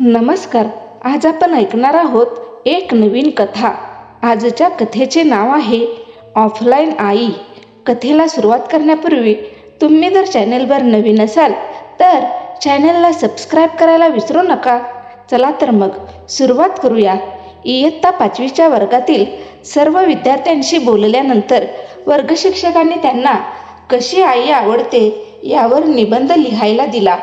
नमस्कार आज आपण ऐकणार आहोत एक नवीन कथा. आजच्या कथेचे नाव आहे ऑफलाईन आई. कथेला सुरुवात करण्यापूर्वी तुम्ही जर चॅनेलवर नवीन असाल तर चॅनेलला सबस्क्राईब करायला विसरू नका. चला तर मग सुरुवात करूया. इयत्ता पाचवीच्या वर्गातील सर्व विद्यार्थ्यांशी बोलल्यानंतर वर्गशिक्षकांनी त्यांना कशी आई आवडते यावर निबंध लिहायला दिला.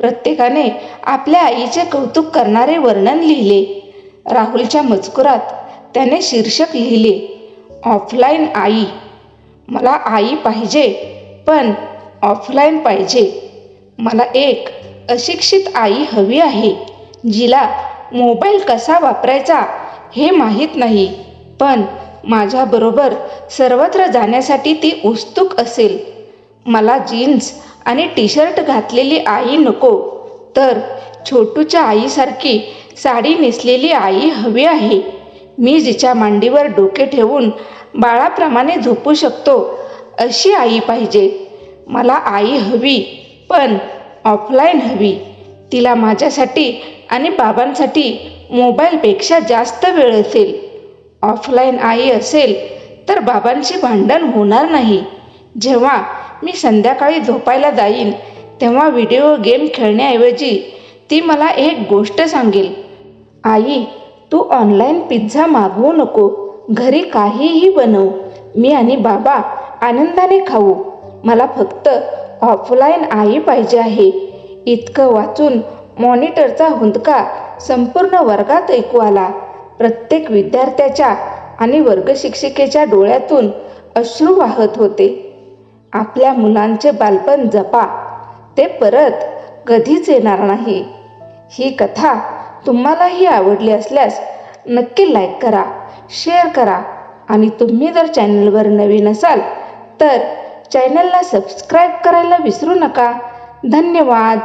प्रत्येकाने आपल्या आईचे कौतुक करणारे वर्णन लिहिले. राहुलच्या मजकुरात त्याने शीर्षक लिहिले ऑफलाईन आई. मला आई पाहिजे पण ऑफलाईन पाहिजे. मला एक अशिक्षित आई हवी आहे जिला मोबाईल कसा वापरायचा हे माहीत नाही पण माझ्याबरोबर सर्वत्र जाण्यासाठी ती उत्सुक असेल. मला जीन्स आणि टी शर्ट घातलेली आई नको. तर छोटूच्या आईसारखी साडी नेसलेली आई हवी आहे. मी जिच्या मांडीवर डोके ठेवून बाळाप्रमाणे झोपू शकतो अशी आई पाहिजे. मला आई हवी पण ऑफलाईन हवी. तिला माझ्यासाठी आणि बाबांसाठी मोबाईलपेक्षा जास्त वेळ असेल. ऑफलाईन आई असेल तर बाबांशी भांडण होणार नाही. जेव्हा मी संध्याकाळी झोपायला जाईन तेव्हा व्हिडिओ गेम खेळण्याऐवजी ती मला एक गोष्ट सांगेल. आई तू ऑनलाईन पिझ्झा मागवू नको. घरी काहीही बनव. मी आणि बाबा आनंदाने खाऊ. मला फक्त ऑफलाईन आई पाहिजे आहे. इतकं वाचून मॉनिटरचा हुंदका संपूर्ण वर्गात ऐकू आला. प्रत्येक विद्यार्थ्याच्या आणि वर्गशिक्षिकेच्या डोळ्यातून अश्रू वाहत होते. आपल्या मुलांचे बालपण जपा. ते परत कधीच येणार नाही. ही कथा तुम्हालाही आवडली असल्यास नक्की लाईक करा शेअर करा आणि तुम्ही जर चॅनलवर नवीन असाल तर चॅनलला सबस्क्राईब करायला विसरू नका. धन्यवाद.